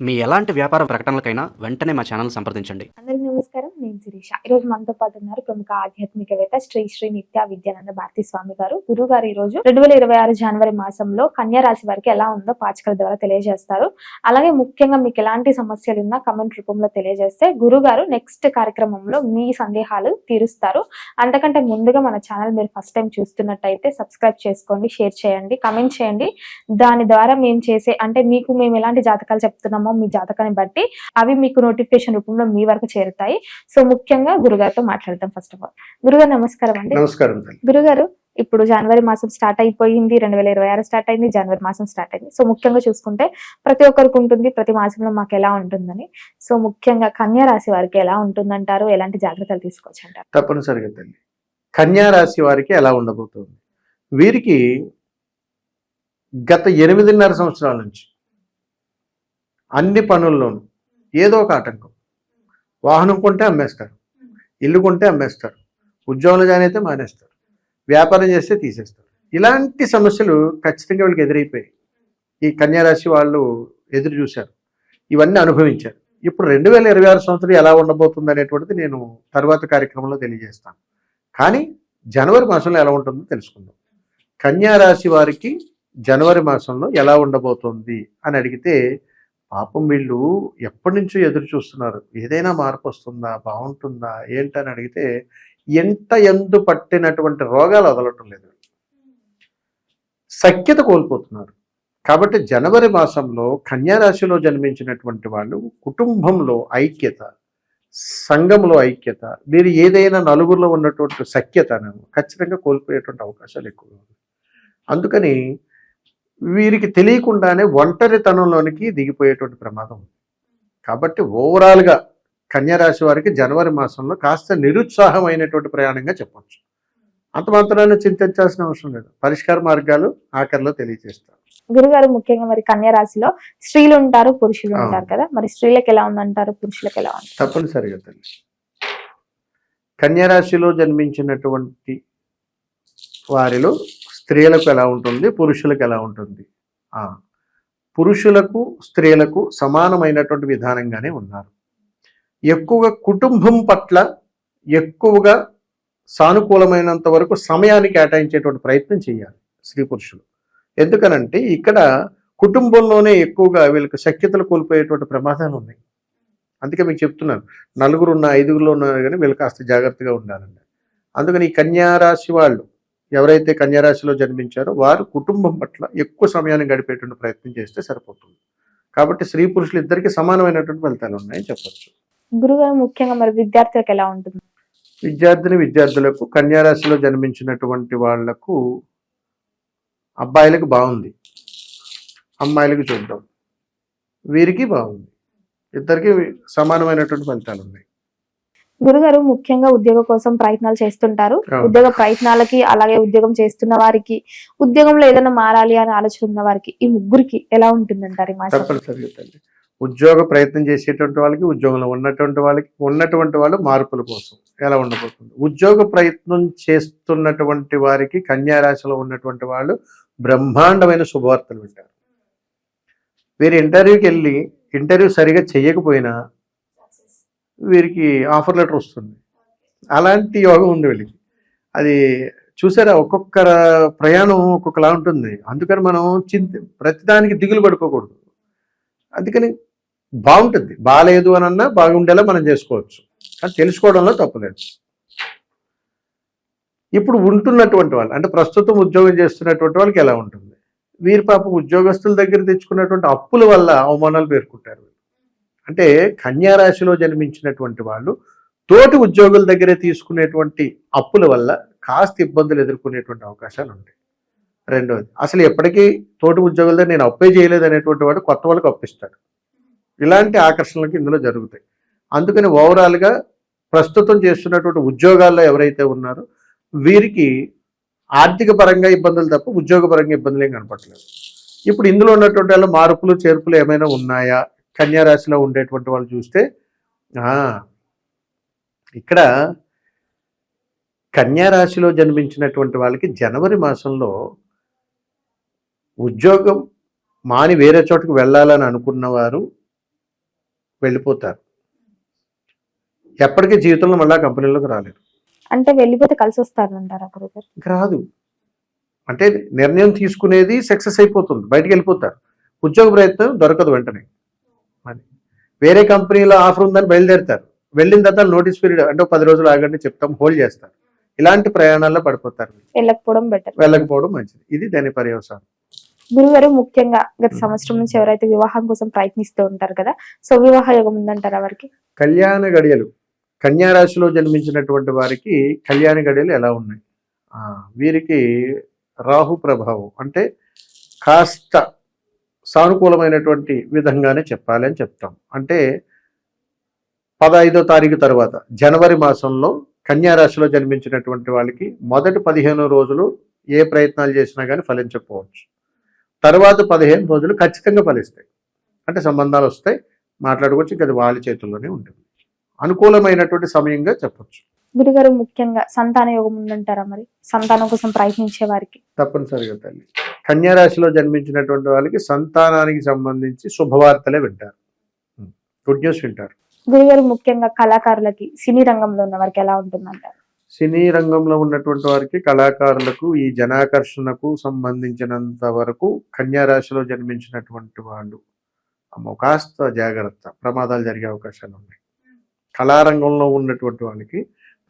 మీ ఎలాంటి వ్యాపార ప్రకటనలకైనా వెంటనే మా ఛానల్ సంప్రదించండి. నేను శిరీష. రోజు మనతో పాటు ఉన్నారు ప్రముఖ ఆధ్యాత్మికవేత్త శ్రీ శ్రీ నిత్య విద్యానంద భారతి స్వామి గారు. గురువు గారు ఈ రోజు రెండు వేల ఇరవై ఆరు జనవరి మాసంలో కన్యా రాశి వారికి ఎలా ఉందో పాచికల ద్వారా తెలియజేస్తారు. అలాగే ముఖ్యంగా మీకు ఎలాంటి సమస్యలు ఉన్నా కమెంట్ రూపంలో తెలియజేస్తే గురువు గారు నెక్స్ట్ కార్యక్రమంలో మీ సందేహాలు తీరుస్తారు. అంతకంటే ముందుగా మన ఛానల్ మీరు ఫస్ట్ టైం చూస్తున్నట్టయితే సబ్స్క్రైబ్ చేసుకోండి షేర్ చేయండి కమెంట్ చేయండి. దాని ద్వారా మేము చేసే అంటే మీకు మేము ఎలాంటి జాతకాలు చెప్తున్నామో మీ జాతకాన్ని బట్టి అవి మీకు నోటిఫికేషన్ రూపంలో మీ వరకు చేరుతాయి. సో ముఖ్యంగా గురుగారితో మాట్లాడతాం ఫస్ట్ ఆఫ్ ఆల్ గురుగారు నమస్కారం అండి. నమస్కారం గురుగారు ఇప్పుడు జనవరి మాసం స్టార్ట్ అయిపోయింది రెండు వేల ఇరవై ఆరు స్టార్ట్ అయింది జనవరి మాసం స్టార్ట్ అయింది. సో ముఖ్యంగా చూసుకుంటే ప్రతి ఒక్కరికి ఉంటుంది ప్రతి మాసంలో మాకు ఎలా ఉంటుందని. సో ముఖ్యంగా కన్యా రాశి వారికి ఎలా ఉంటుందంటారు ఎలాంటి జాగ్రత్తలు తీసుకోవచ్చు అంటారు తప్పనిసరిగా తల్లి. కన్యా రాశి వారికి ఎలా ఉండబోతుంది? వీరికి గత ఎనిమిదిన్నర సంవత్సరాల నుంచి అన్ని పనుల్లోనూ ఏదో ఒక ఆటంకం. వాహనం కొంటే అమ్మేస్తారు. ఇల్లు కొంటే అమ్మేస్తారు. ఉద్యోగంలో జాయిన్ అయితే మానేస్తారు. వ్యాపారం చేస్తే తీసేస్తారు. ఇలాంటి సమస్యలు ఖచ్చితంగా వీళ్ళకి ఎదురైపోయాయి. ఈ కన్యారాశి వాళ్ళు ఎదురు చూశారు. ఇవన్నీ అనుభవించారు. ఇప్పుడు రెండు వేల ఇరవై ఆరు సంవత్సరం ఎలా ఉండబోతుంది అనేటువంటిది నేను తర్వాత కార్యక్రమంలో తెలియజేస్తాను. కానీ జనవరి మాసంలో ఎలా ఉంటుందో తెలుసుకుందాం. కన్యారాశి వారికి జనవరి మాసంలో ఎలా ఉండబోతుంది అని అడిగితే పాపం వీళ్ళు ఎప్పటి నుంచో ఎదురు చూస్తున్నారు. ఏదైనా మార్పు వస్తుందా? బాగుంటుందా? ఏంటని అడిగితే ఎంత ఎందు పట్టినటువంటి రోగాలు వదలటం లేదు. సఖ్యత కోల్పోతున్నారు. కాబట్టి జనవరి మాసంలో కన్యారాశిలో జన్మించినటువంటి వాళ్ళు కుటుంబంలో ఐక్యత సంఘంలో ఐక్యత మీరు ఏదైనా నలుగురిలో ఉన్నటువంటి సఖ్యతను ఖచ్చితంగా కోల్పోయేటువంటి అవకాశాలు ఎక్కువగా ఉన్నాయి. అందుకని వీరికి తెలియకుండానే ఒంటరితనంలోనికి దిగిపోయేటువంటి ప్రమాదం ఉంది. కాబట్టి ఓవరాల్గా కన్యరాశి వారికి జనవరి మాసంలో కాస్త నిరుత్సాహమైనటువంటి ప్రయాణంగా చెప్పొచ్చు. అంత మాత్రాన్ని చింతించాల్సిన అవసరం లేదు. పరిష్కార మార్గాలు ఆఖరిలో తెలియజేస్తారు గురుగారు ముఖ్యంగా మరి కన్యా రాశిలో స్త్రీలు ఉంటారు పురుషులు. ఉంటారు కదా? మరి స్త్రీలకు ఎలా ఉందంటారు? పురుషులకు ఎలా ఉంది తప్పనిసరిగా తల్లి కన్యరాశిలో జన్మించినటువంటి వారిలో స్త్రీలకు ఎలా ఉంటుంది? పురుషులకు ఎలా ఉంటుంది? పురుషులకు స్త్రీలకు సమానమైనటువంటి విధానంగానే ఉన్నారు. ఎక్కువగా కుటుంబం పట్ల ఎక్కువగా సానుకూలమైనంత వరకు సమయాన్ని కేటాయించేటువంటి ప్రయత్నం చేయాలి స్త్రీ పురుషులు. ఎందుకనంటే ఇక్కడ కుటుంబంలోనే ఎక్కువగా వీళ్ళకి శక్యతలు కోల్పోయేటువంటి ప్రమాదాలు ఉన్నాయి. అందుకే మీకు చెప్తున్నాను నలుగురు ఉన్న ఐదుగురులో ఉన్నారు కానీ వీళ్ళు కాస్త జాగ్రత్తగా ఉండాలండి. అందుకని ఈ కన్యారాశి వాళ్ళు ఎవరైతే కన్యా రాశిలో జన్మించారో వారు కుటుంబం పట్ల ఎక్కువ సమయాన్ని గడిపేటువంటి ప్రయత్నం చేస్తే సరిపోతుంది. కాబట్టి స్త్రీ పురుషులు ఇద్దరికి సమానమైనటువంటి ఫలితాలు ఉన్నాయని చెప్పొచ్చు. గురుగారు ముఖ్యంగా మరి విద్యార్థులకు ఎలా ఉంటుంది? విద్యార్థిని విద్యార్థులకు కన్యా రాశిలో జన్మించినటువంటి వాళ్ళకు అబ్బాయిలకు బాగుంది. అమ్మాయిలకు చూద్దాం. వీరికి బాగుంది. ఇద్దరికి సమానమైనటువంటి ఫలితాలు ఉన్నాయి. గురుగారు ముఖ్యంగా ఉద్యోగం కోసం ప్రయత్నాలు చేస్తుంటారు. ఉద్యోగ ప్రయత్నాలకి అలాగే ఉద్యోగం చేస్తున్న వారికి ఉద్యోగంలో ఏదైనా మారాలి అని ఆలోచన ఉన్న వారికి ఈ ముగ్గురికి ఎలా ఉంటుందంటారు తప్పనిసరిగా ఉద్యోగ ప్రయత్నం చేసేటువంటి వాళ్ళకి ఉద్యోగంలో ఉన్నటువంటి వాళ్ళకి ఉన్నటువంటి వాళ్ళు మార్పుల కోసం ఎలా ఉండబోతుంది? ఉద్యోగ ప్రయత్నం చేస్తున్నటువంటి వారికి కన్యా రాశిలో ఉన్నటువంటి వాళ్ళు బ్రహ్మాండమైన శుభవార్తలు వింటారు. వీరు ఇంటర్వ్యూకి వెళ్ళి ఇంటర్వ్యూ సరిగా చేయకపోయినా వీరికి ఆఫర్ లెటర్ వస్తుంది. అలాంటి యోగం ఉంది వీళ్ళకి. అది చూసారా ఒక్కొక్క ప్రయాణం ఒక్కొక్కలా ఉంటుంది. అందుకని మనం చింత ప్రతిదానికి దిగులు పడుకోకూడదు. అందుకని బాగుంటుంది. బాగాలేదు అని అన్నా బాగుండేలా మనం చేసుకోవచ్చు. కానీ తెలుసుకోవడంలో తప్పలేదు. ఇప్పుడు ఉంటున్నటువంటి వాళ్ళు అంటే ప్రస్తుతం ఉద్యోగం చేస్తున్నటువంటి వాళ్ళకి ఎలా ఉంటుంది? వీరి పాప ఉద్యోగస్తుల దగ్గర తెచ్చుకున్నటువంటి అప్పుల వల్ల అవమానాలు పేర్కొంటారు అంటే కన్యా రాశిలో జన్మించినటువంటి వాళ్ళు తోటి ఉద్యోగుల దగ్గరే తీసుకునేటువంటి అప్పుల వల్ల కాస్త ఇబ్బందులు ఎదుర్కొనేటువంటి అవకాశాలు ఉంటాయి. రెండవది అసలు ఎప్పటికీ తోటి ఉద్యోగుల నేను అప్పే చేయలేదు అనేటువంటి వాడు కొత్త వాళ్ళకి అప్పిస్తాడు. ఇలాంటి ఆకర్షణలకు ఇందులో జరుగుతాయి. అందుకని ఓవరాల్గా ప్రస్తుతం చేస్తున్నటువంటి ఉద్యోగాల్లో ఎవరైతే ఉన్నారో వీరికి ఆర్థిక పరంగా ఇబ్బందులు తప్ప ఉద్యోగపరంగా ఇబ్బందులు ఏం కనపడలేదు ఇప్పుడు ఇందులో ఉన్నటువంటి వాళ్ళు మార్పులు చేర్పులు ఏమైనా ఉన్నాయా? కన్యా రాశిలో ఉండేటువంటి వాళ్ళు చూస్తే ఇక్కడ కన్యా రాశిలో జన్మించినటువంటి వాళ్ళకి జనవరి మాసంలో ఉద్యోగం మాని వేరే చోటుకు వెళ్ళాలని అనుకున్నవారు వెళ్ళిపోతారు. ఎప్పటికీ జీవితంలో మళ్ళా కంపెనీలోకి రాలేరు. అంటే వెళ్ళిపోతే కలిసి వస్తారంటారా రాదు. అంటే నిర్ణయం తీసుకునేది సక్సెస్ అయిపోతుంది. బయటికి వెళ్ళిపోతారు. ఉద్యోగ ప్రయత్నం దొరకదు వెంటనే. వేరే కంపెనీలో ఆఫర్ ఉందని బయలుదేరుతారు. వెళ్ళిన తర్వాత నోటీస్ పీరియడ్ అంటే పది రోజులు ఆగండి చెప్తాం హోల్డ్ చేస్తారు. ఇలాంటి ప్రయాణాల్లో పడిపోతారు. వెళ్ళకపోవడం బెటర్ వెళ్ళకపోవడం మంచిది. ఇది దాని పర్యవసానం. గురుగారు ముఖ్యంగా గత సంవత్సరం నుంచి ఎవరైతే వివాహం కోసం ప్రయత్నిస్తూ ఉంటారు కదా సో వివాహ యోగం ఉందంటారా వారికి? కళ్యాణ గడియలు కన్యా రాశిలో జన్మించినటువంటి వారికి కళ్యాణ గడియలు ఎలా ఉన్నాయి? వీరికి రాహు ప్రభావం అంటే కాస్త సానుకూలమైనటువంటి విధంగానే చెప్పాలి అని చెప్తాం. అంటే పదహైదో తారీఖు తర్వాత జనవరి మాసంలో కన్యారాశిలో జన్మించినటువంటి వాళ్ళకి మొదటి పదిహేను రోజులు ఏ ప్రయత్నాలు చేసినా కానీ ఫలించకపోవచ్చు. తర్వాత పదిహేను రోజులు ఖచ్చితంగా ఫలిస్తాయి. అంటే సంబంధాలు వస్తాయి మాట్లాడుకోవచ్చు ఇంకా అది వాళ్ళ చేతుల్లోనే ఉంటుంది. అనుకూలమైనటువంటి సమయంగా చెప్పచ్చు. గురుగారు ముఖ్యంగా సంతాన యోగం ఉందంటారా మరి? సంతానం కోసం ప్రయత్నించే వారికి. తప్పనిసరిగా తల్లి. కన్యా రాశిలో జన్మించినటువంటి వాళ్ళకి సంతానానికి సంబంధించి శుభవార్తలే వింటారు. గుడ్ న్యూస్ వింటారు. గురుగారు ముఖ్యంగా కళాకారులకి సినీ రంగంలో ఉన్న వారికి ఎలా ఉంటుందంటారు? సినీ రంగంలో ఉన్నటువంటి వారికి కళాకారులకు ఈ జనాకర్షణకు సంబంధించినంత వరకు కన్యా రాశిలో జన్మించినటువంటి వాళ్ళు అమ్మో కాస్త జాగ్రత్త. ప్రమాదాలు జరిగే అవకాశాలు ఉన్నాయి. కళారంగంలో ఉన్నటువంటి వాళ్ళకి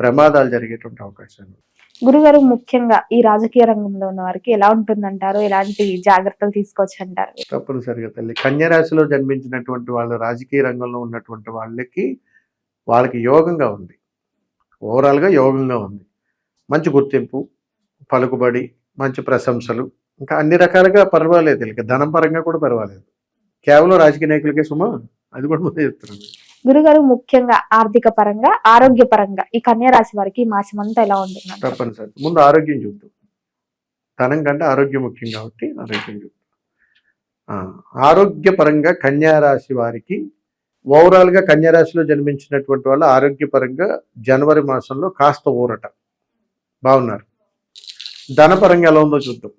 ప్రమాదాలు జరిగేటువంటి అవకాశాలు. ఉన్నాయి. గురుగారు ముఖ్యంగా ఈ రాజకీయ రంగంలో ఉన్న వారికి ఎలా ఉంటుందంటారు? ఎలాంటి జాగ్రత్తలు తీసుకోవచ్చు అంటారు తప్పనిసరిగా తల్లి. కన్యా రాశిలో జన్మించినటువంటి వాళ్ళు రాజకీయ రంగంలో ఉన్నటువంటి వాళ్ళకి వాళ్ళకి యోగంగా ఉంది. ఓవరాల్గా యోగంగా ఉంది. మంచి గుర్తింపు పలుకుబడి మంచి ప్రశంసలు ఇంకా అన్ని రకాలుగా పర్వాలేదు. ఇక ధనం పరంగా కూడా పర్వాలేదు. కేవలం రాజకీయ నాయకులకే సుమా? అది కూడా ముందే చెప్తున్నాను. గురుగారు ముఖ్యంగా ఆర్థిక పరంగా ఆరోగ్య పరంగా ఈ కన్యా రాశి వారికి ఈ మాసం అంతా ఎలా ఉంటుంది తప్పనిసరి. ముందు ఆరోగ్యం చూద్దాం. ధనం కంటే ఆరోగ్యం ముఖ్యం కాబట్టి ఆరోగ్యం చూద్దాం. ఆరోగ్యపరంగా కన్యా రాశి వారికి ఓవరాల్గా కన్యా రాశిలో జన్మించినటువంటి వాళ్ళు ఆరోగ్యపరంగా జనవరి మాసంలో కాస్త ఊరట. బాగున్నారు. ధనపరంగా ఎలా ఉందో చూద్దాం.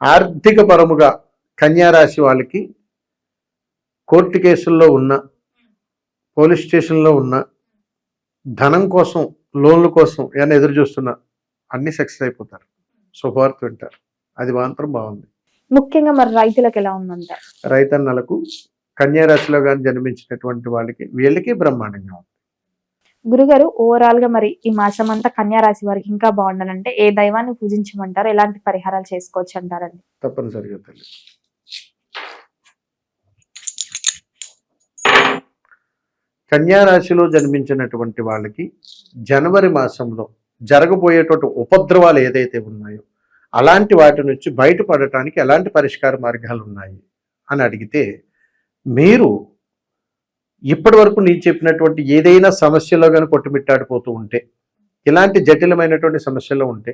ఆర్థిక పరముగా కన్యా రాశి వాళ్ళకి కోర్టు కేసుల్లో ఉన్న పోలీస్ స్టేషన్లో ఉన్న ధనం కోసం లోన్ల కోసం ఏమైనా ఎదురు చూస్తున్నా అన్ని సక్సెస్ అయిపోతారు. శుభవార్త వింటారు. అది మాత్రం బాగుంది. ముఖ్యంగా మరి రైతులకు ఎలా ఉందంటారు రైతన్నలకు కన్యా రాశిలో కానీ జన్మించినటువంటి వాళ్ళకి వీళ్ళకి బ్రహ్మాండంగా ఉంది. గురుగారు ఓవరాల్గా మరి ఈ మాసం అంతా కన్యా రాశి వారికి ఇంకా బాగుండాలంటే ఏ దైవాన్ని పూజించమంటారు? ఎలాంటి పరిహారాలు చేసుకోవచ్చు అంటారండి తప్పనిసరిగా తల్లి కన్యా రాశిలో జన్మించినటువంటి వాళ్ళకి జనవరి మాసంలో జరగబోయేటువంటి ఉపద్రవాలు ఏదైతే ఉన్నాయో అలాంటి వాటి నుంచి బయటపడటానికి ఎలాంటి పరిష్కార మార్గాలు ఉన్నాయి అని అడిగితే మీరు ఇప్పటి వరకు నేను చెప్పినటువంటి ఏదైనా సమస్యలో కానీ కొట్టుమిట్టాడిపోతూ ఉంటే ఇలాంటి జటిలమైనటువంటి సమస్యలు ఉంటే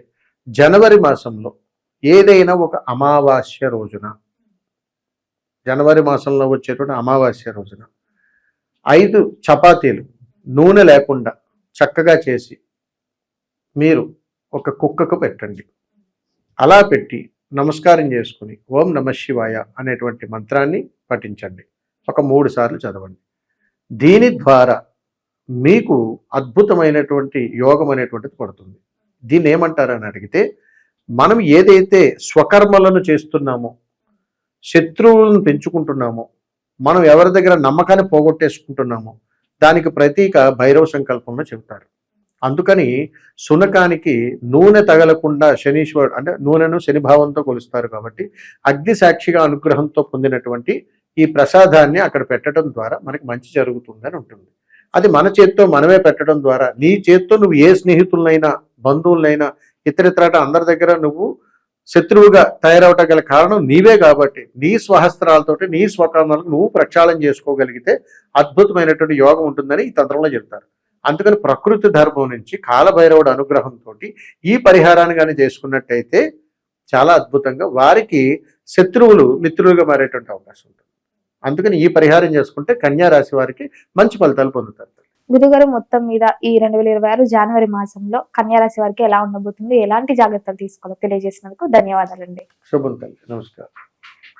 జనవరి మాసంలో ఏదైనా ఒక అమావాస్య రోజున జనవరి మాసంలో వచ్చేటువంటి అమావాస్య రోజున ఐదు చపాతీలు నూనె లేకుండా చక్కగా చేసి మీరు ఒక కుక్కకు పెట్టండి. అలా పెట్టి నమస్కారం చేసుకుని ఓం నమ శివాయ అనేటువంటి మంత్రాన్ని పఠించండి. ఒక మూడు సార్లు చదవండి. దీని ద్వారా మీకు అద్భుతమైనటువంటి యోగం అనేటువంటిది పడుతుంది. దీన్ని ఏమంటారని అడిగితే మనం ఏదైతే స్వకర్మలను చేస్తున్నామో శత్రువులను పెంచుకుంటున్నామో మనం ఎవరి దగ్గర నమ్మకాన్ని పోగొట్టేసుకుంటున్నామో దానికి ప్రతీక భైరవ సంకల్పంలో చెబుతారు అందుకని సునకానికి నూనె తగలకుండా శనీశ్వరుడు అంటే నూనెను శనిభావంతో కొలుస్తారు కాబట్టి అగ్ని సాక్షిగా అనుగ్రహంతో పొందినటువంటి ఈ ప్రసాదాన్ని అక్కడ పెట్టడం ద్వారా మనకి మంచి జరుగుతుందని ఉంటుంది. అది మన చేత్తో మనమే పెట్టడం ద్వారా నీ చేత్తో నువ్వు ఏ స్నేహితులనైనా బంధువులనైనా ఇతరితరట అందరి దగ్గర నువ్వు శత్రువుగా తయారవటం గల కారణం నీవే కాబట్టి నీ స్వహస్త్రాలతోటి నీ స్వకర్మాలకు నువ్వు ప్రక్షాళన చేసుకోగలిగితే అద్భుతమైనటువంటి యోగం ఉంటుందని ఈ తంత్రంలో చెప్తారు. అందుకని ప్రకృతి ధర్మం నుంచి కాలభైరవుడు అనుగ్రహంతో ఈ పరిహారాన్ని కానీ చేసుకున్నట్టయితే చాలా అద్భుతంగా వారికి శత్రువులు మిత్రులుగా మారేటువంటి అవకాశం ఉంటుంది. అందుకని ఈ పరిహారం చేసుకుంటే కన్యా రాశి వారికి మంచి ఫలితాలు పొందుతారు. గురుగారు మొత్తం మీద ఈ రెండు వేల ఇరవై ఆరు జనవరి మాసంలో కన్యారాశి వారికి ఎలా ఉండబోతుంది? ఎలాంటి జాగ్రత్తలు తీసుకోవాలో తెలియజేసినందుకు ధన్యవాదాలండి. శుభం తల్లి. నమస్కారం.